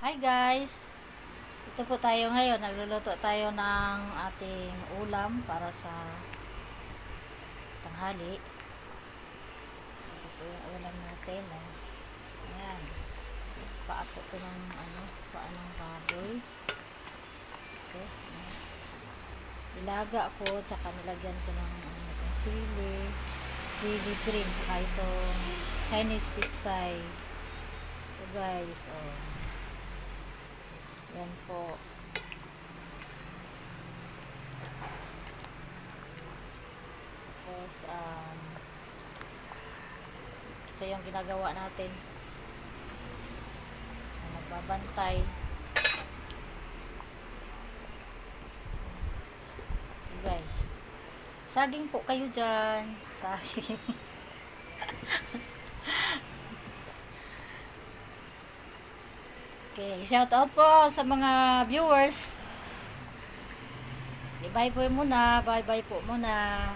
Hi guys! Ito po tayo ngayon. Nagluluto tayo ng ating ulam para sa tanghali. Ito po yung ulam natin. Oh. Ayan. Paato ko ng ano, paa ng baboy. Ito. Ilaga ko, tsaka nilagyan ko ng ano, itong sili, sili green, tsaka itong Chinese pitsay. Ito guys, oh. Yan po. Tapos, um, ito yung ginagawa natin. Nagbabantay. Guys. Saging po kayo dyan. Saging. Okay, shout out po sa mga viewers. Bye-bye po muna. Bye-bye po muna.